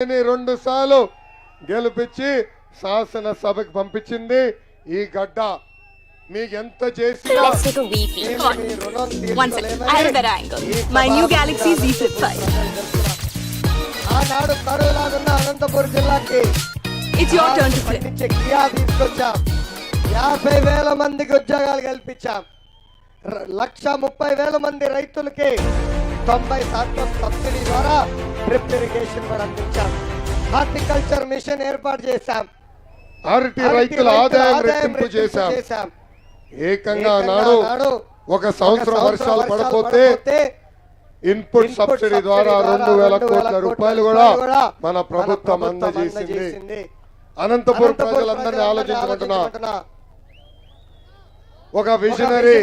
రెండు సార్లు గెలిపించి శాసనసభకు పంపించింది ఈ గడ్డ మీకు ఎంత చేసినా Let's take a weekly. నేను Come on. మీ రుణం One second. తీర్చలేనని I have a better angle. ఈ My new Sabha Galaxy Z Flip 5. ఆనాడు కరువులాగున్న అనంతపురం జిల్లాకి తీసుకొచ్చాం యాభై వేల మందికి ఉద్యోగాలు కల్పించాం లక్ష ముప్పై వేల మంది రైతులకి తొంభై శాతం సబ్సిడీ ద్వారా డ్రిప్ ఇరిగేషన్ కూడా అందించాం. హార్టికల్చర్ మిషన్ ఏర్పాటు చేశాం. అరటి రైతుల ఆదాయం రెట్టింపు చేశాం. ఏకంగా నాడు ఒక సంవత్సరం వర్షాలు పడపోతే ఇన్పుట్ సబ్సిడీ ద్వారా రెండు వేల కోట్ల రూపాయలు కూడా మన ప్రభుత్వం అందజేసింది. అనంతపురం ప్రజలందరినీ ఆలోచించమంటున్నా. ఒక విజనరీ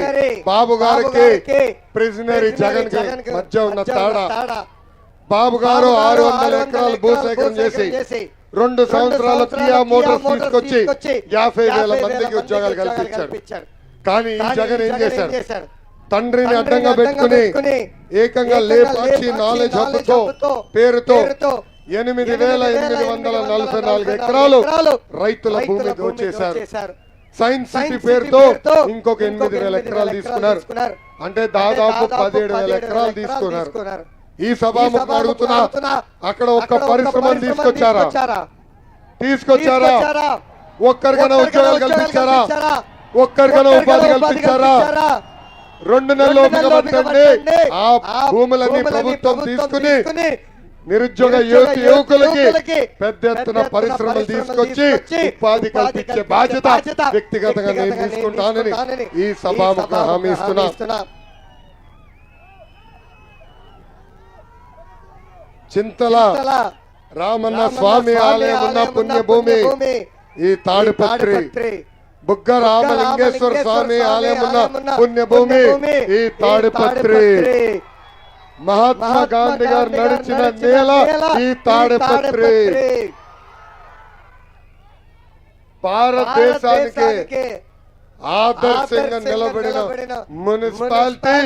బాబు గారికి ప్రిజనరీ జగన్కి మధ్య ఉన్న తేడా. బాబు గారు ఆరు వందల ఎకరాలు భూసేకరణ చేసి రెండు సంవత్సరాల కియా మోటార్స్ తీసుకొచ్చి యాభై వేల మందికి ఉద్యోగాలు కల్పించారు. కానీ ఈ జగన్ ఏం చేశారు? తండ్రిని అడ్డంగా పెట్టుకుని ఏకంగా లేపాక్షి నాలెడ్జ్ హబ్బుతో పేరుతో ఎనిమిది వేల ఎనిమిది వందల నలభై నాలుగు ఎకరాలు రైతుల భూమి దోచేశారు సైన్స్ సిటీ పేరుతో ఇంకొక ఎనిమిది వేల ఎకరాలు తీసుకున్నారు. అంటే దాదాపు పదిహేడు వేల ఎకరాలు తీసుకున్నారు. ఈ సభాముఖం అడుగుతున్నా అక్కడ ఒక్క పరిశ్రమను తీసుకొచ్చారా? తీసుకొచ్చారా? ఒక్కరికైనా ఉద్యోగాలు కల్పించారా? ఒక్కరికైనా ఉపాధి కల్పించారా? రెండు నెలలు ఆ భూములన్నీ ప్రభుత్వం తీసుకుని నిరుద్యోగ యువతి యువకులకి పెద్ద ఎత్తున పరిశ్రమలు తీసుకొచ్చి ఉపాధి కల్పించే బాధ్యత వ్యక్తిగతంగా నేను తీసుకుంటానని ఈ సభాముఖ హామీ ఇస్తున్నా. చింతల రామన్న స్వామి ఆలయం ఉన్న పుణ్యభూమి. ఈ తాడిపత్రి. బుగ్గ రామలింగేశ్వర స్వామి ఆలయం ఉన్న పుణ్యభూమి. ఈ తాడిపత్రి. మహాత్మా గాంధీ గారు నడిచిన నేల ఈ తాడిపత్రి భారతదేశానికి ఆదర్శంగా నిలబడిన మున్సిపాలిటీ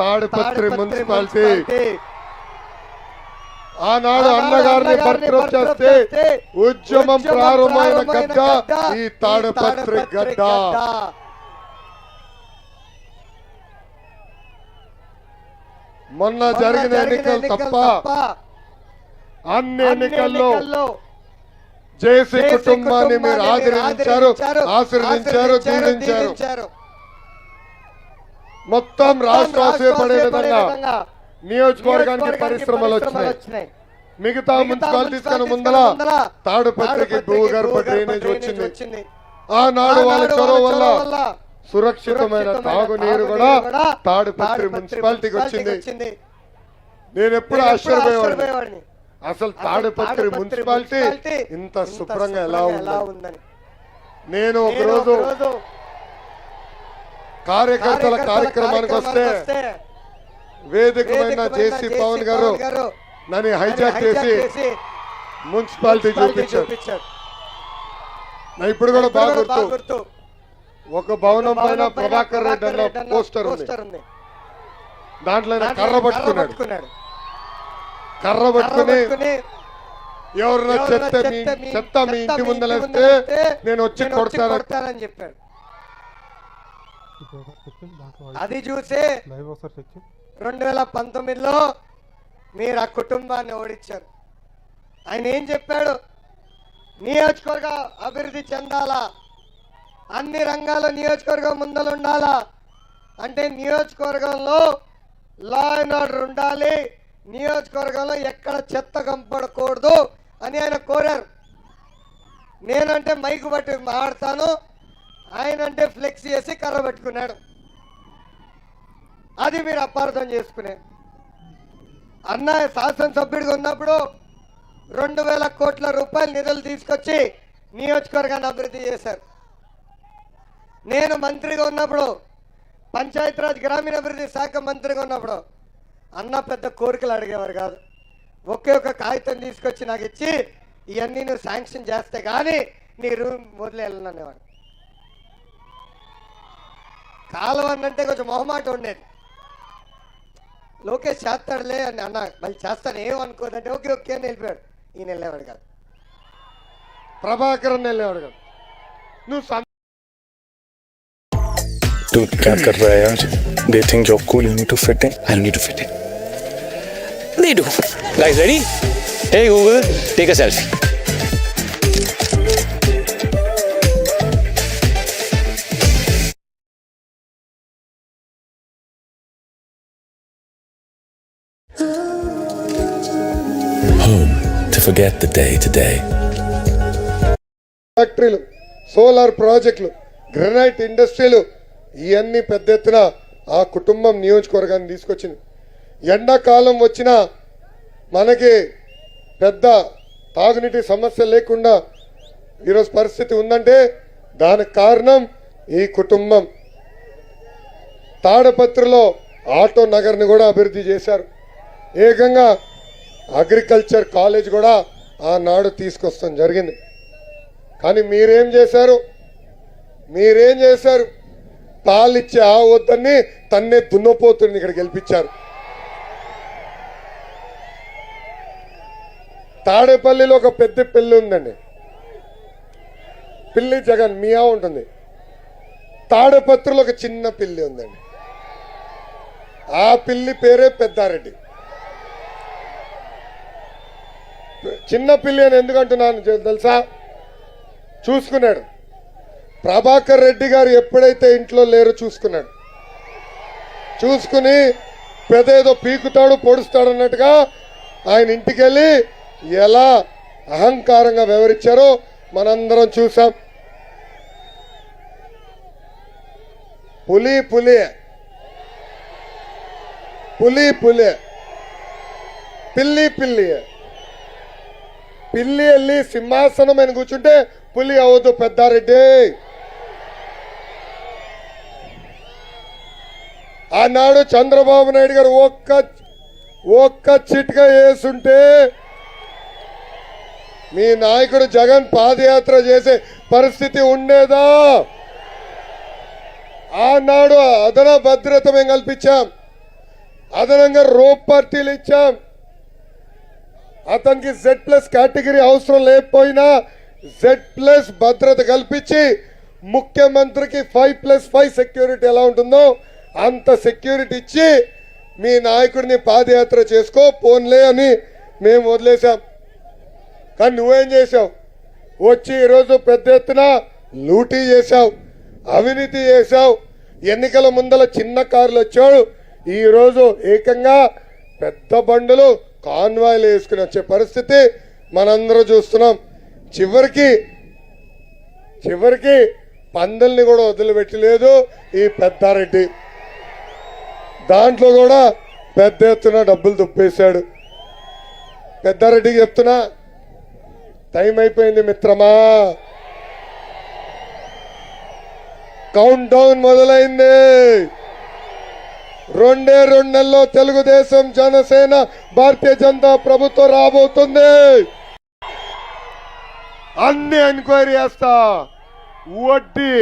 తాడిపత్రి మున్సిపాలిటీ ఆనాడు అన్నగారిని బర్త్రఫ్ చేస్తే ఉద్యమం ప్రారంభమైన గడ్డ ఈ తాడిపత్రి గడ్డ మొన్న జరిగిన ఎన్నికలు తప్ప అన్ని ఎన్నికల్లో జేసీ కుటుంబాన్ని మీరు ఆదరించారు ఆశీర్వదించారు దీవించారు మొత్తం రాష్ట్ర ఆశయపడే విధంగా నియోజకవర్గానికి పరిశ్రమలు వచ్చినాయి. మిగతా మున్సిపాలిటీస్ కన్నా ముందల తాడుపత్రికి భూగర్భ డ్రైనేజ్ వచ్చింది. ఆనాడు వాళ్ళ చొరవ వల్ల సురక్షితమైన తాగునీరు కూడా తాడుపత్రి మున్సిపాలిటీకి వచ్చింది. నేను ఎప్పుడు ఆశ్చర్యపోయేవాడిని. అసలు తాడుపత్రి మున్సిపాలిటీ ఇంత శుభ్రంగా ఎలా ఉందని నేను ఒక రోజు కార్యకర్తల కార్యక్రమానికి వస్తే వేదికమైన జేసీ పవన్ గారు నన్ను హైజాక్ చేసి మున్సిపాలిటీ చూపించారు. ఇప్పుడు కూడా బాగా గుర్తు ఒక భవనం పైన ప్రభాకర్ రెడ్డి అన్న పోస్టర్ ఉంది. దాంట్లో కర్ర పట్టుకున్నాడు. కర్ర పట్టుకుని ఎవరన్నా చెత్త మీ చెత్త మీ ఇంటి ముందలేస్తే నేను వచ్చి కొడతాను కొడతానని చెప్పాడు. అది చూసి. రెండు వేల పంతొమ్మిదిలో మీరు ఆ కుటుంబాన్ని ఓడించారు. ఆయన ఏం చెప్పాడు? నియోజకవర్గ అభివృద్ధి చెందాలా? అన్ని రంగాల నియోజకవర్గం ముందలుండాలా? అంటే నియోజకవర్గంలో లా అండ్ ఆర్డర్ ఉండాలి. నియోజకవర్గంలో ఎక్కడ చెత్త కంపడకూడదు అని ఆయన కోరారు. నేనంటే మైకు పట్టి మాడతాను ఆయన అంటే ఫ్లెక్స్ చేసి కర్ర పెట్టుకున్నాడు. అది మీరు అపార్థం చేసుకునే. అన్న శాసనసభ్యుడిగా ఉన్నప్పుడు రెండు వేల కోట్ల రూపాయలు నిధులు తీసుకొచ్చి నియోజకవర్గాన్ని అభివృద్ధి చేశారు. నేను మంత్రిగా ఉన్నప్పుడు పంచాయతీరాజ్ గ్రామీణాభివృద్ధి శాఖ మంత్రిగా ఉన్నప్పుడు అన్న పెద్ద కోరికలు అడిగేవారు కాదు. ఒకే ఒక కాగితం తీసుకొచ్చి నాకు ఇచ్చి ఇవన్నీ నువ్వు శాంక్షన్ చేస్తే కానీ నీ రూమ్ వదిలేయాలనేవాడు కాలువ అంటే కొంచెం మొహమాట ఉండేది. లోకేష్ చేస్తాడులే అని అన్న మళ్ళీ చేస్తాను ఏమనుకోదంటే ఓకే ఓకే అని వెళ్ళిపోయాడు. ఈయన వెళ్ళేవాడు కాదు. ప్రభాకరన్ వెళ్ళేవాడు కాదు. నువ్వు तू क्या कर रहा है यार they think you're cool you need to fit in I don't need to fit in. They do. Guys, ready? Hey Google, take a selfie. Home to forget the day to day. ఫ్యాక్టరీలు solar ప్రాజెక్టులు granite ఇండస్ట్రీలు ఇవన్నీ పెద్ద ఎత్తున ఆ కుటుంబం నియోజకవర్గాన్ని తీసుకొచ్చింది. ఎండాకాలం వచ్చినా మనకి పెద్ద తాగునీటి సమస్య లేకుండా ఈరోజు పరిస్థితి ఉందంటే దానికి కారణం ఈ కుటుంబం. తాడపత్రిలో ఆటో నగర్ని కూడా అభివృద్ధి చేశారు. ఏకంగా అగ్రికల్చర్ కాలేజ్ కూడా ఆనాడు తీసుకొస్తాం జరిగింది. కానీ మీరేం చేశారు? మీరేం చేశారు? పాలిచ్చే ఆ వద్దని తన్నే దున్నపోతుని ఇక్కడ గెలిపించారు. తాడేపల్లిలో ఒక పెద్ద పిల్లి ఉందండి. పిల్లి జగన్ మియా ఉంటుంది. తాడపత్రిలో ఒక చిన్న పిల్లి ఉందండి. ఆ పిల్లి పేరే పెద్దారెడ్డి. చిన్న పిల్లి అని ఎందుకంటున్నాను తెలుసా? చూసుకున్నాడు. ప్రభాకర్ రెడ్డి గారు ఎప్పుడైతే ఇంట్లో లేరు చూసుకున్నాడు. చూసుకుని పెదేదో పీకుతాడు పొడుస్తాడు అన్నట్టుగా ఆయన ఇంటికి వెళ్ళి ఎలా అహంకారంగా వివరించారో మనందరం చూసాం పులి పులి. పులి పులి. పిల్లి పిల్లి. పిల్లి వెళ్ళి సింహాసనం అని కూర్చుంటే పులి అవద్దు పెద్దారెడ్డి. ఆనాడు చంద్రబాబు నాయుడు గారు ఒక్క ఒక్క చిట్కా వేసుంటే మీ నాయకుడు జగన్ పాదయాత్ర చేసే పరిస్థితి ఉండేదా? ఆనాడు అదన భద్రత మేము కల్పించాం. అదనంగా రోప్ పార్టీలు ఇచ్చాం. అతనికి జెడ్ ప్లస్ కేటగిరీ అవసరం లేకపోయినా జెడ్ ప్లస్ భద్రత కల్పించి ముఖ్యమంత్రికి ఫైవ్ ప్లస్ ఫైవ్ సెక్యూరిటీ ఎలా ఉంటుందో అంత సెక్యూరిటీ ఇచ్చి మీ నాయకుడిని పాదయాత్ర చేసుకో పోన్లే అని మేము వదిలేశాం. కానీ నువ్వేం చేసావు వచ్చి ఈరోజు పెద్ద ఎత్తున లూటీ చేశావు అవినీతి చేశావు. ఎన్నికల ముందల చిన్న కార్లు వచ్చాడు. ఈరోజు ఏకంగా పెద్ద బండులు కాన్వాయ్లు వేసుకుని వచ్చే పరిస్థితి మనందరూ చూస్తున్నాం. చివరికి చివరికి పందల్ని కూడా వదిలిపెట్టలేదు ఈ పెద్దారెడ్డి. దాంట్లో కూడా పెద్ద ఎత్తున డబ్బులు దుప్పేశాడు. పెద్దారెడ్డికి చెప్తున్నా టైం అయిపోయింది మిత్రమా. కౌంట్ డౌన్ మొదలైంది. రెండే రెండు నెలల్లో తెలుగుదేశం జనసేన భారతీయ జనతా ప్రభుత్వం రాబోతుంది. అన్ని ఎంక్వైరీ చేస్తా. వడ్డీ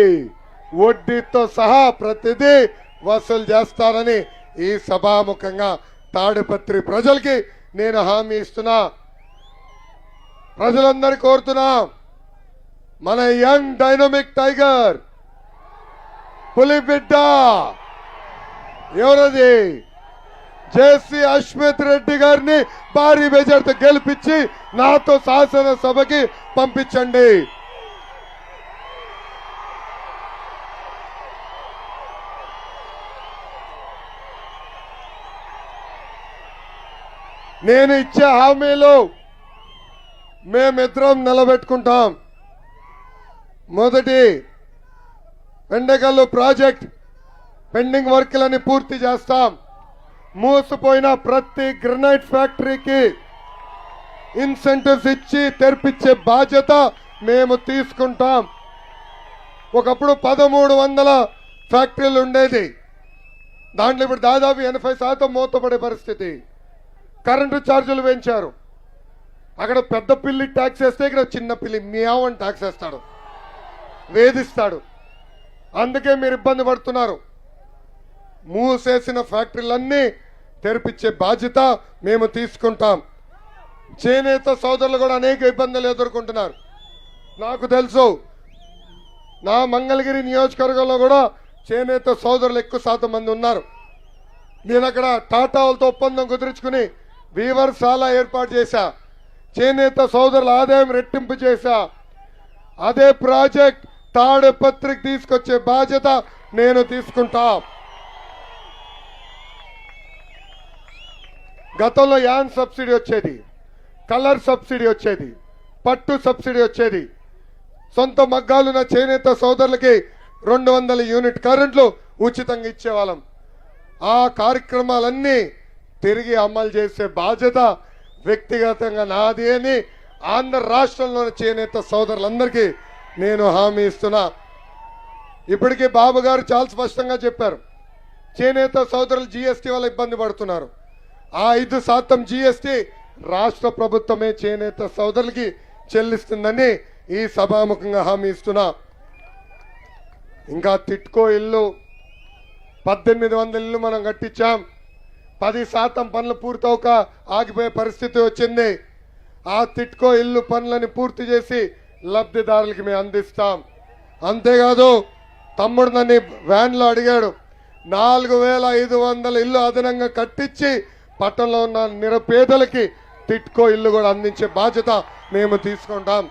వడ్డీతో సహా ప్రతిదీ వసూలు చేస్తారని ఈ సభాముఖంగా తాడిపత్రి ప్రజలకి నేను హామీ ఇస్తున్నా. ప్రజలందరూ కోరుతున్నా. మన యంగ్ డైనమిక్ టైగర్ పులిబిడ్డ ఎవరది? జేసీ అశ్మిత్ రెడ్డి గారిని భారీ మెజార్టీతో గెలిపించి నాతో శాసనసభకి పంపించండి. నేను ఇచ్చే హామీలు మేమిద్దరం నిలబెట్టుకుంటాం. మొదటి వెండగల్లు ప్రాజెక్ట్ పెండింగ్ వర్క్లని పూర్తి చేస్తాం. మూసిపోయిన ప్రతి గ్రనైట్ ఫ్యాక్టరీకి ఇన్సెంటివ్స్ ఇచ్చి తెరిపించే బాధ్యత మేము తీసుకుంటాం. ఒకప్పుడు పదమూడు వందల ఫ్యాక్టరీలు ఉండేది. దాంట్లో ఇప్పుడు దాదాపు ఎనభై శాతం మూతపడే పరిస్థితి. కరెంటు ఛార్జీలు పెంచారు అక్కడ పెద్ద పిల్లి ట్యాక్స్ వేస్తే ఇక్కడ చిన్న పిల్లి మియావని ట్యాక్స్ వేస్తాడు. వేధిస్తాడు. అందుకే మీరు ఇబ్బంది పడుతున్నారు. మూసేసిన ఫ్యాక్టరీలన్నీ తెరిపించే బాధ్యత మేము తీసుకుంటాం. చేనేత సోదరులు కూడా అనేక ఇబ్బందులు ఎదుర్కొంటున్నారు. నాకు తెలుసు నా మంగళగిరి నియోజకవర్గంలో కూడా చేనేత సోదరులు ఎక్కువ శాతం మంది ఉన్నారు. నేను అక్కడ టాటా వాళ్ళతో ఒప్పందం కుదుర్చుకుని వీవర్ ఏర్పాటు చేశా. చేనేత సోదరుల ఆదాయం రెట్టింపు చేశా. అదే ప్రాజెక్ట్ తాడుపత్రికి తీసుకొచ్చే బాధ్యత నేను తీసుకుంటా. గతంలో యాన్ సబ్సిడీ వచ్చేది కలర్ సబ్సిడీ వచ్చేది పట్టు సబ్సిడీ వచ్చేది. సొంత మగ్గాలున్న చేనేత సోదరులకి రెండు వందల యూనిట్ కరెంట్లు ఉచితంగా ఇచ్చేవాళ్ళం. ఆ కార్యక్రమాలన్నీ తిరిగి అమలు చేసే బాధ్యత వ్యక్తిగతంగా నాది అని ఆంధ్ర రాష్ట్రంలోని చేనేత సోదరులందరికీ నేను హామీ ఇస్తున్నా. ఇప్పటికీ బాబు గారు చాలా స్పష్టంగా చెప్పారు. చేనేత సోదరులు జీఎస్టీ వల్ల ఇబ్బంది పడుతున్నారు. ఆ ఐదు శాతం జీఎస్టీ రాష్ట్ర ప్రభుత్వమే చేనేత సోదరులకి చెల్లిస్తుందని ఈ సభాముఖంగా హామీ ఇస్తున్నా. ఇంకా తిట్కో ఇల్లు పద్దెనిమిది వందల ఇల్లు మనం కట్టించాం. పది శాతం పనులు పూర్తవక ఆగిపోయే పరిస్థితి వచ్చింది. ఆ తిట్కో ఇల్లు పనులని పూర్తి చేసి లబ్ధిదారులకి మేము అందిస్తాం. అంతేకాదు తమ్ముడు నన్ను వ్యాన్లో అడిగాడు నాలుగు వేల ఐదు వందల ఇల్లు అదనంగా కట్టించి పట్టణంలో ఉన్న నిరపేదలకి తిట్కో ఇల్లు కూడా అందించే బాధ్యత మేము తీసుకుంటాం.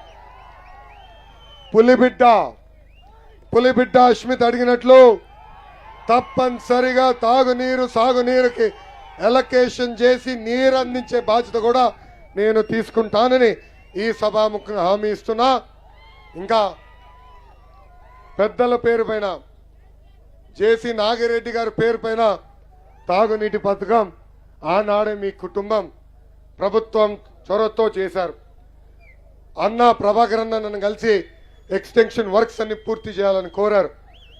పులిబిడ్డ పులిబిడ్డ అశ్మిత్ అడిగినట్లు తప్పనిసరిగా తాగునీరు సాగునీరుకి ఎలకేషన్ చేసి నీరు అందించే బాధ్యత కూడా నేను తీసుకుంటానని ఈ సభాముఖంగా హామీ ఇస్తున్నా. ఇంకా పెద్దల పేరు పైన జేసీ నాగిరెడ్డి గారి పేరు పైన తాగునీటి పథకం ఆనాడే మీ కుటుంబం ప్రభుత్వం చొరవతో చేశారు. అన్న ప్రభాకర్ అన్న నన్ను కలిసి ఎక్స్టెన్షన్ వర్క్స్ అన్ని పూర్తి చేయాలని కోరారు.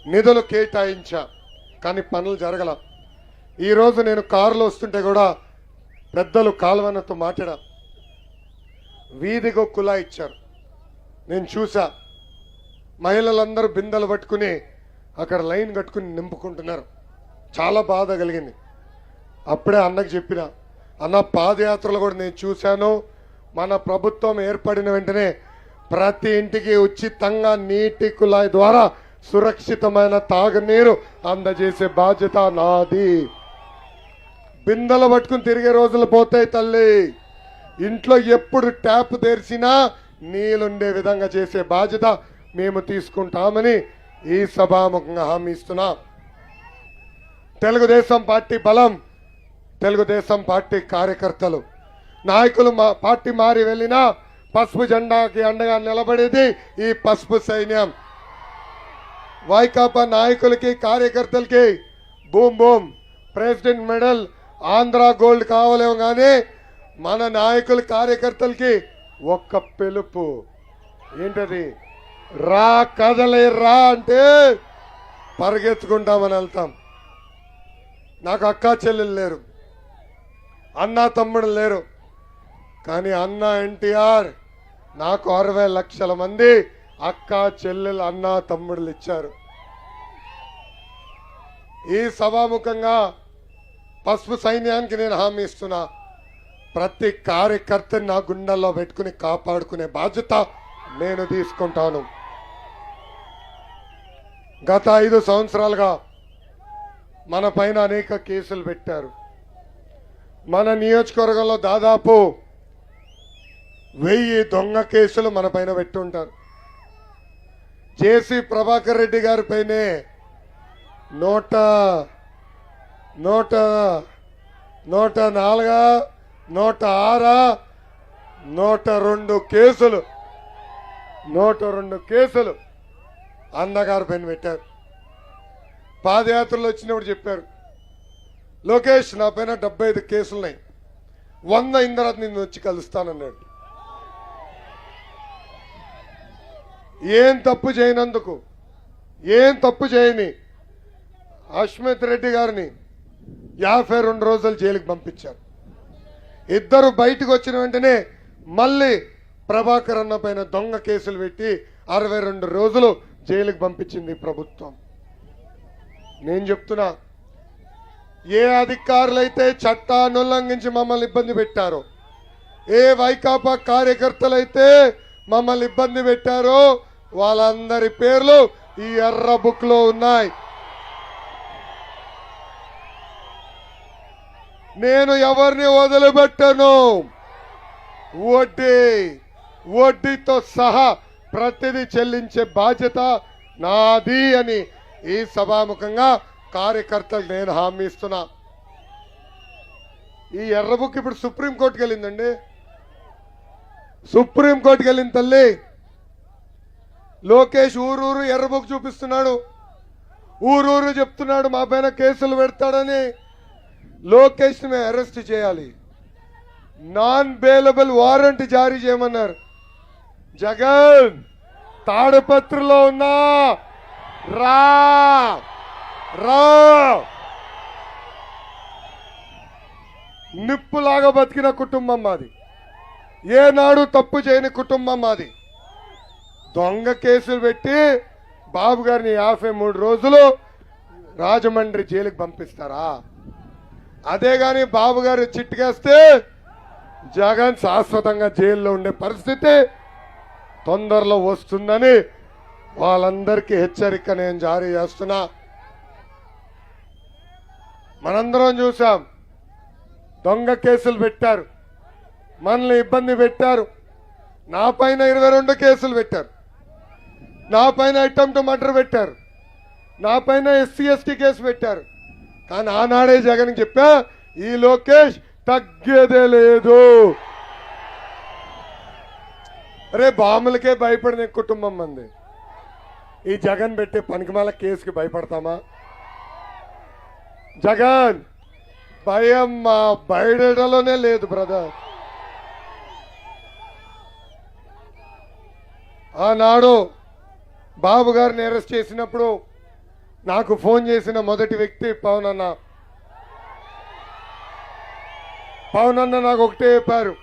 నిధులు కేటాయించా కానీ పనులు జరగల. ఈరోజు నేను కారులో వస్తుంటే కూడా పెద్దలు కాల్వనతో మాట్లాడా వీధిగో కులా ఇచ్చారు. నేను చూసా మహిళలందరూ బిందెలు పట్టుకుని అక్కడ లైన్ కట్టుకుని నింపుకుంటున్నారు. చాలా బాధ కలిగింది. అప్పుడే అన్నకు చెప్పిన అన్న పాదయాత్రలు కూడా నేను చూశాను. మన ప్రభుత్వం ఏర్పడిన వెంటనే ప్రతి ఇంటికి ఉచితంగా నీటి కుళాయి ద్వారా సురక్షితమైన తాగునీరు అందజేసే బాధ్యత నాది. బిందెలు పట్టుకుని తిరిగే రోజులు పోతాయి తల్లి. ఇంట్లో ఎప్పుడు ట్యాప్ తెరిచినా నీళ్ళుండే విధంగా చేసే బాధ్యత మేము తీసుకుంటామని ఈ సభాముఖంగా హామీ ఇస్తున్నాం. తెలుగుదేశం పార్టీ బలం తెలుగుదేశం పార్టీ కార్యకర్తలు. నాయకులు మా పార్టీ మారి వెళ్ళినా పసుపు జెండాకి అండగా నిలబడేది ఈ పసుపు సైన్యం. వైకాపా నాయకులకి కార్యకర్తలకి boom boom president medal Andhra gold కావలేము కానీ మన నాయకుల కార్యకర్తలకి ఒక్క పిలుపు. ఏంటది? రా కదలే రా అంటే పరిగెత్తుకుంటామని వెళ్తాం. నాకు అక్క చెల్లెలు లేరు. అన్న తమ్ముడు లేరు. కానీ అన్న ఎన్టీఆర్ నాకు అరవై లక్షల మంది అక్క చెల్లెలు అన్న తమ్ముడులు ఇచ్చారు. ఈ సభాముఖంగా పసుపు సైన్యానికి నేను హామీ ఇస్తున్నా. ప్రతి కార్యకర్తని నా గుండెల్లో పెట్టుకుని కాపాడుకునే బాధ్యత నేను తీసుకుంటాను. గత ఐదు సంవత్సరాలుగా మన పైన అనేక కేసులు పెట్టారు. మన నియోజకవర్గంలో దాదాపు వెయ్యి దొంగ కేసులు మన పైన పెట్టుంటారు. జేసీ ప్రభాకర్ రెడ్డి గారిపైనే నూట నూట నూట నాలుగా నూట ఆరా నూట రెండు కేసులు. నూట రెండు కేసులు అన్నగారు పైన పెట్టారు. పాదయాత్రలు వచ్చినప్పుడు చెప్పారు లోకేష్ నా పైన డెబ్బై ఐదు కేసులున్నాయి వంద అయిన తర్వాత వచ్చి కలుస్తానన్నాడు. ఏం తప్పు చేయనందుకు ఏం తప్పు చేయని అశ్మిత్ రెడ్డి గారిని యాభై రెండు రోజులు జైలుకి పంపించారు. ఇద్దరు బయటకు వచ్చిన వెంటనే మళ్ళీ ప్రభాకర్ అన్న పైన దొంగ కేసులు పెట్టి అరవై రెండు రోజులు జైలుకి పంపించింది ప్రభుత్వం. నేను చెప్తున్నా ఏ అధికారులైతే చట్టాన్ని ఉల్లంఘించి మమ్మల్ని ఇబ్బంది పెట్టారో ఏ వైకాపా కార్యకర్తలైతే మమ్మల్ని ఇబ్బంది పెట్టారో వాళ్ళందరి పేర్లు ఈ ఎర్ర బుక్లో ఉన్నాయి. నేను ఎవరిని వదిలిపెట్టను? వడ్డీ వడ్డీతో సహా ప్రతిదీ చెల్లించే బాధ్యత నాది అని ఈ సభాముఖంగా కార్యకర్తలు నేను హామీ ఇస్తున్నా. ఈ ఎర్రబుక్ ఇప్పుడు సుప్రీంకోర్టుకి వెళ్ళిందండి. సుప్రీంకోర్టుకి వెళ్ళింది తల్లి లోకేష్ ఊరూరు ఎర్రబుక్ చూపిస్తున్నాడు. ఊరూరు చెప్తున్నాడు మా పైన కేసులు పెడతాడని. లోకేష్ని అరెస్ట్ చేయాలి. నాన్ బెయిలబుల్ వారెంట్ జారీ చేయమన్నారు. జగన్ తాడపత్రిలో ఉన్నా. రా. రా. నిప్పులాగా బతికిన కుటుంబం మాది. ఏనాడు తప్పు చేయని కుటుంబం మాది. దొంగ కేసులు పెట్టి బాబు గారిని యాభై మూడు రోజులు రాజమండ్రి జైలుకి పంపిస్తారా? అదే గాని బాబు గారు చిట్టుకేస్తే జగన్ శాశ్వతంగా జైల్లో ఉండే పరిస్థితి తొందరలో వస్తుందని వాళ్ళందరికీ హెచ్చరిక నేను జారీ చేస్తున్నా. మనందరం చూసాం దొంగ కేసులు పెట్టారు. మనల్ని ఇబ్బంది పెట్టారు. నా పైన ఇరవై రెండు కేసులు పెట్టారు. నా పైన అటెంప్ట్ మర్డర్ పెట్టారు. నా పైన ఎస్సీ ఎస్టీ కేసు పెట్టారు. కానీ ఆనాడే జగన్ చెప్పా ఈ లోకేష్ తగ్గేదే లేదు. అరే బాములకే భయపడిన కుటుంబం మంది. ఈ జగన్ పెట్టే పనికిమాల కేసుకి భయపడతామా? జగన్ భయం మా బయటలోనే లేదు బ్రదర్. ఆనాడు బాబు గారిని అరెస్ట్ చేసినప్పుడు నాకు ఫోన్ చేసిన మొదటి వ్యక్తి పవన్ అన్న. పవన్ అన్న నాకు ఒకటే చెప్పారు.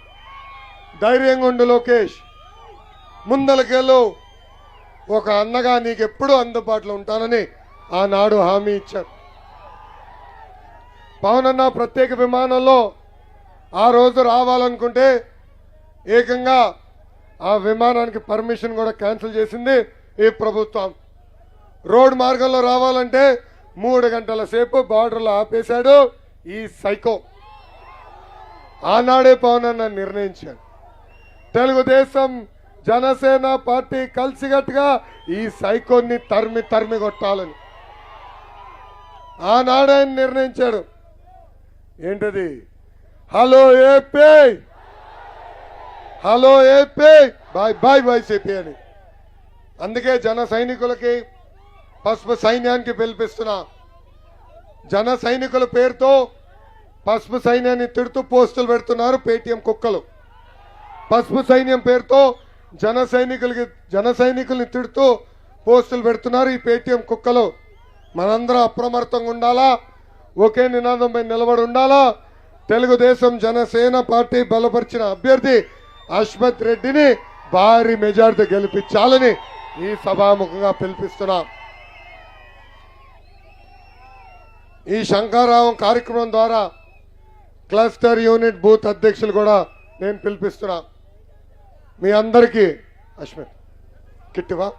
ధైర్యంగా ఉండు లోకేష్. ముందలకెళ్ళు. ఒక అన్నగా నీకు ఎప్పుడూ అందుబాటులో ఉంటానని ఆనాడు హామీ ఇచ్చారు. పవన్ అన్న ప్రత్యేక విమానంలో ఆ రోజు రావాలనుకుంటే ఏకంగా ఆ విమానానికి పర్మిషన్ కూడా క్యాన్సిల్ చేసింది ఈ ప్రభుత్వం. రోడ్ మార్గంలో రావాలంటే మూడు గంటల సేపు బార్డర్లో ఆపేశాడు ఈ సైకో. ఆనాడే పవన్ అన్న నిర్ణయించాడు. తెలుగుదేశం జనసేన పార్టీ కలిసికట్టుగా ఈ సైకోన్ని తరిమి తరిమి కొట్టాలని. ఆనాడే ఆయన నిర్ణయించాడు. ఏంటది? Hello AP! Hello AP! Bye bye YCP అని. అందుకే జన సైనికులకి పసుపు సైన్యానికి పిలిపిస్తున్నా. జన సైనికుల పేరుతో పసుపు సైన్యాన్ని తిడుతూ పోస్టులు పెడుతున్నారు పేటీఎం కుక్కలు. పసుపు సైన్యం పేరుతో జన సైనికులకి జన సైనికుల్ని తిడుతూ పోస్టులు పెడుతున్నారు ఈ పేటీఎం కుక్కలు. మనందరం అప్రమత్తంగా ఉండాలా? ఒకే నినాదంపై నిలబడి ఉండాలా? తెలుగుదేశం జనసేన పార్టీ బలపరిచిన అభ్యర్థి అశ్వత్ రెడ్డిని భారీ మెజార్టీ గెలిపించాలని ఈ సభాముఖంగా పిలిపిస్తున్నాం. ఈ శంకారావం కార్యక్రమం ద్వారా క్లస్టర్ యూనిట్ బూత్ అధ్యక్షులు కూడా నేను పిలిపిస్తున్నా. మీ అందరికీ అశ్మిత్ కిట్టివా?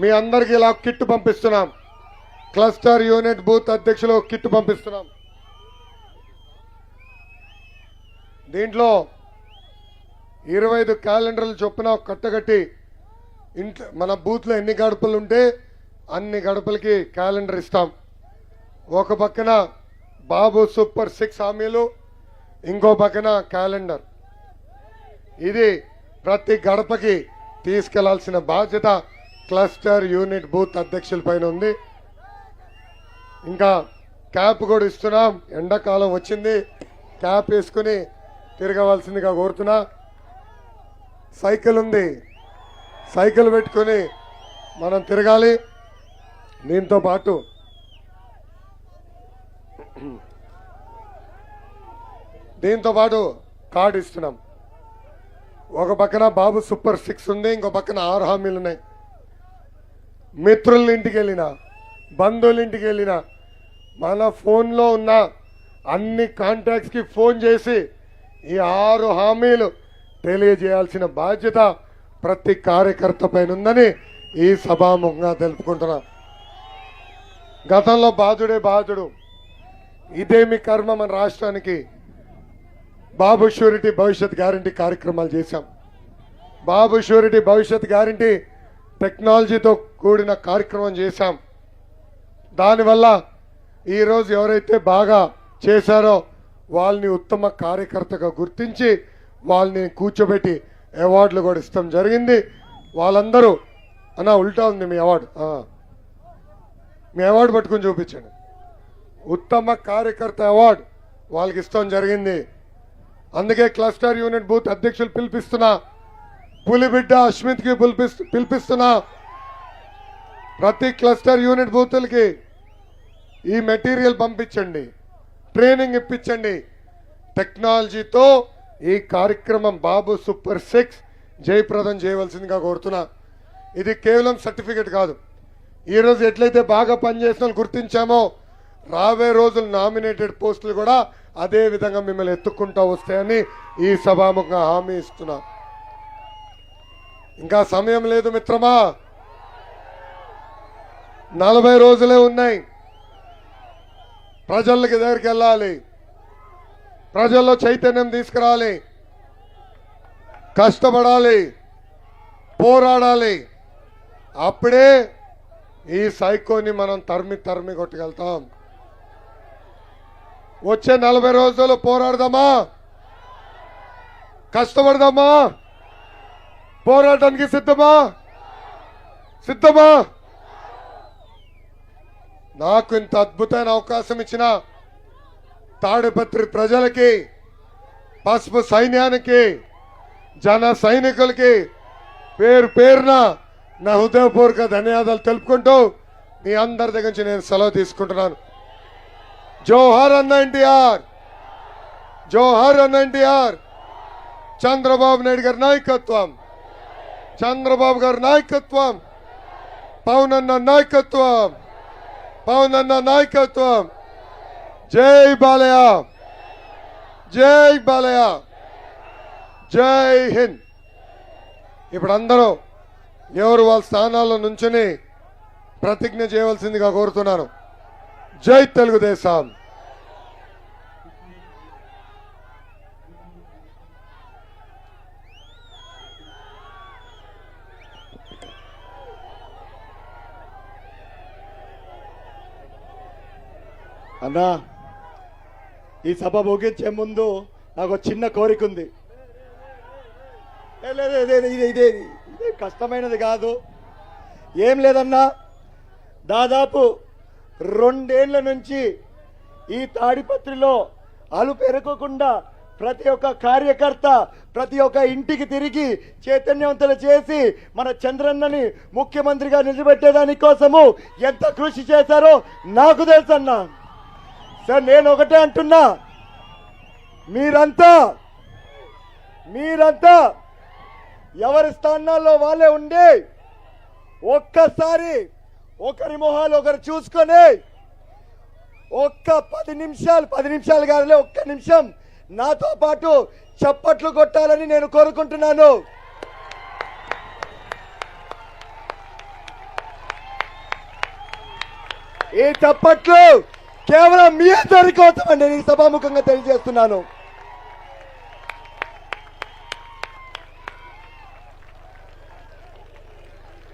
మీ అందరికీ ఇలా కిట్ పంపిస్తున్నాం. క్లస్టర్ యూనిట్ బూత్ అధ్యక్షులు కిట్ పంపిస్తున్నాం. దీంట్లో ఇరవై ఐదు క్యాలెండర్లు చొప్పున కట్టగట్టి ఇంట్లో మన బూత్లో ఎన్ని గడపలు ఉంటే అన్ని గడపలకి క్యాలెండర్ ఇస్తాం. ఒక పక్కన బాబు సూపర్ సిక్స్ హామీలు ఇంకో పక్కన క్యాలెండర్. ఇది ప్రతి గడపకి తీసుకెళ్ళాల్సిన బాధ్యత క్లస్టర్ యూనిట్ బూత్ అధ్యక్షుల పైన ఉంది. ఇంకా క్యాప్ కూడా ఇస్తున్నాం. ఎండాకాలం వచ్చింది. క్యాప్ వేసుకుని తిరగవలసిందిగా కోరుతున్నా. సైకిల్ ఉంది. సైకిల్ పెట్టుకొని మనం తిరగాలి. దీంతో పాటు దీంతో పాటు కార్డు ఇస్తున్నాం. ఒక పక్కన బాబు సూపర్ సిక్స్ ఉంది ఇంకో పక్కన ఆరు హామీలు ఉన్నాయి. మిత్రుల ఇంటికి వెళ్ళిన బంధువుల ఇంటికి వెళ్ళిన మన ఫోన్లో ఉన్న అన్ని కాంటాక్ట్స్కి ఫోన్ చేసి ఈ ఆరు హామీలు తెలియజేయాల్సిన బాధ్యత ప్రతి కార్యకర్త పైన ఉందని ఈ సభాముఖంగా తెలుపుకుంటున్నాను గతంలో బాధుడే బాధుడు ఇదేమి కర్మ మన రాష్ట్రానికి బాబు షూరిటీ భవిష్యత్ గ్యారంటీ కార్యక్రమాలు చేశాం. బాబు షూరిటీ భవిష్యత్ గ్యారంటీ టెక్నాలజీతో కూడిన కార్యక్రమం చేశాం. దానివల్ల ఈరోజు ఎవరైతే బాగా చేశారో వాళ్ళని ఉత్తమ కార్యకర్తగా గుర్తించి వాళ్ళని కూర్చోబెట్టి అవార్డులు కూడా ఇస్తాం జరిగింది. వాళ్ళందరూ అన్న ఉల్టా ఉంది మీ అవార్డు. మీ అవార్డు పట్టుకొని చూపించండి. ఉత్తమ కార్యకర్త అవార్డు వాళ్ళకి ఇస్తాం జరిగింది. అందుకే క్లస్టర్ యూనిట్ బూత్ అధ్యక్షులు పిలిపిస్తున్నా పులిబిడ్డ అశ్మిత్కి పిలిపిస్తు పిలిపిస్తున్నా ప్రతి క్లస్టర్ యూనిట్ బూతులకి ఈ మెటీరియల్ పంపించండి. ట్రైనింగ్ ఇప్పించండి. టెక్నాలజీతో ఈ కార్యక్రమం బాబు సూపర్ సిక్స్ జయప్రదం చేయవలసిందిగా కోరుతున్నా. ఇది కేవలం సర్టిఫికెట్ కాదు. ఈరోజు ఎట్లయితే బాగా పనిచేసిన గుర్తించామో రాబోయే రోజులు నామినేటెడ్ పోస్టులు కూడా అదే విధంగా మిమ్మల్ని ఎత్తుక్కుంటూ వస్తాయని ఈ సభాముఖంగా హామీ ఇస్తున్నా. ఇంకా సమయం లేదు మిత్రమా? నలభై రోజులే ఉన్నాయి. ప్రజలకి దగ్గరికి వెళ్ళాలి. ప్రజల్లో చైతన్యం తీసుకురావాలి కష్టపడాలి. పోరాడాలి. అప్పుడే ఈ సైకోని మనం తరిమి తరిమి కొట్టుకెళ్తాం. వచ్చే నలభై రోజులు పోరాడదామా? కష్టపడదామా? పోరాటానికి సిద్ధమా? సిద్ధమా? నాకు ఇంత అద్భుతమైన అవకాశం ఇచ్చిన తాడిపత్రి ప్రజలకి పసుపు సైన్యానికి జన సైనికులకి పేరు పేరున నా హృదయపూర్వక ధన్యవాదాలు తెలుపుకుంటూ మీ అందరి దగ్గర నుంచి నేను సెలవు తీసుకుంటున్నాను. జోహార్ అన్న ఎన్టీఆర్! జోహార్ అన్న ఎన్టీఆర్! చంద్రబాబు నాయుడు గారి నాయకత్వం! చంద్రబాబు గారి నాయకత్వం! పవన్ అన్న నాయకత్వం! పవన్ అన్న నాయకత్వం! జై బాలయ్య! జై బాలయ్య! జై హింద్! ఇప్పుడు అందరూ ఎవరు వాళ్ళ స్థానాల్లో నుంచుని ప్రతిజ్ఞ చేయవలసిందిగా కోరుతున్నాను. జై తెలుగుదేశం. అన్నా ఈ సభ ముగించే ముందు నాకు చిన్న కోరిక ఉంది. ఏ, ఇదే ఇదే కష్టమైనది కాదు. ఏం లేదన్నా దాదాపు రెండేళ్ళ నుంచి ఈ తాడిపత్రిలో అలు పెరగకుండా ప్రతి ఒక్క కార్యకర్త ప్రతి ఒక్క ఇంటికి తిరిగి చైతన్యవంతులు చేసి మన చంద్రన్నని ముఖ్యమంత్రిగా నిలబెట్టేదాని కోసము ఎంత కృషి చేశారో నాకు తెలుసన్నా. సార్ నేను ఒకటే అంటున్నా. మీరంతా మీరంతా ఎవరి స్థానాల్లో వాళ్ళే ఉండి ఒక్కసారి ఒకరి మొహాలు ఒకరు చూసుకొని ఒక్క పది నిమిషాలు పది నిమిషాలు కాదులే ఒక్క నిమిషం నాతో పాటు చప్పట్లు కొట్టాలని నేను కోరుకుంటున్నాను. ఈ చప్పట్లు కేవలం మీ అందరి కోసం నేను సభాముఖంగా తెలియజేస్తున్నాను.